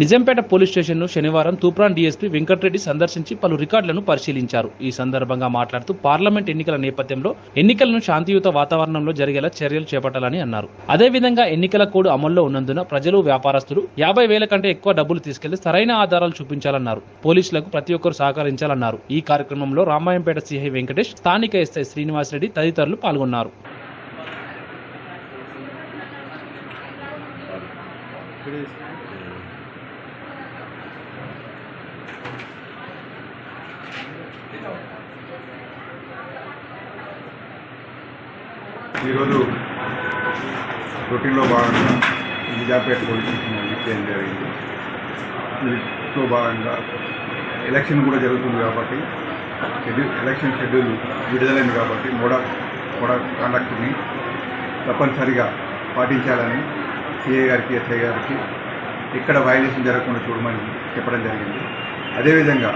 Nizampet police స్టేషన్ను శనివారం Toopran DSP Venkatareddy సందర్శించి పలు రికార్డులను పరిశీలించారు. ఈ సందర్భంగా మాట్లాడుతూ పార్లమెంట్ ఎన్నికల నేపథ్యంలో ఎన్నికలను శాంతియుత వాతావరణంలో జరిగేలా చర్యలు చేపట్టాలని అన్నారు. అదేవిధంగా ఎన్నికల కోడ్ అమల్లో ఉన్నందున ప్రజలు వ్యాపారస్తులు యాభై వేల కంటే ఎక్కువ డబ్బులు తీసుకెళ్ళి సరైన ఆధారాలు చూపించాలన్నారు. పోలీసులకు ప్రతి ఒక్కరు సహకరించాలన్నారు. ఈ కార్యక్రమంలో రామాయంపేట సిఐ వెంకటేష్ స్థానిక ఎస్ఐ శ్రీనివాసరెడ్డి తదితరులు పాల్గొన్నారు. ఈరోజు రొటీన్లో భాగంగా నిజాపేట పోలీస్ స్టేషన్ చేయడం జరిగింది. వీటిలో భాగంగా ఎలక్షన్ కూడా జరుగుతుంది కాబట్టి షెడ్యూల్ ఎలక్షన్ షెడ్యూల్ విడుదలైంది కాబట్టి మోడా మోడా కాండక్ట్ని తప్పనిసరిగా పాటించాలని సిఏ గారికి ఎస్ఐ గారికి ఎక్కడ వైలేషన్ జరగకుండా చూడమని చెప్పడం జరిగింది. అదేవిధంగా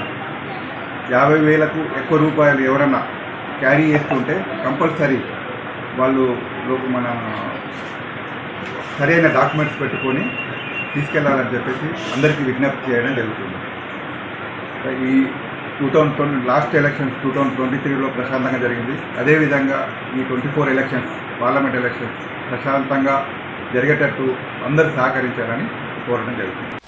యాభై వేలకు ఎక్కువ రూపాయలు ఎవరన్నా క్యారీ చేస్తుంటే కంపల్సరీ వాళ్ళు లోపు మన సరైన డాక్యుమెంట్స్ పెట్టుకొని తీసుకెళ్ళాలని చెప్పేసి అందరికీ విజ్ఞప్తి చేయడం జరుగుతుంది. ఈ two thousand twenty last elections two thousand twenty త్రీలో ప్రశాంతంగా జరిగింది. అదేవిధంగా ఈ twenty four elections parliament elections ప్రశాంతంగా జరిగేటట్టు అందరూ సహకరించాలని కోరడం జరుగుతుంది.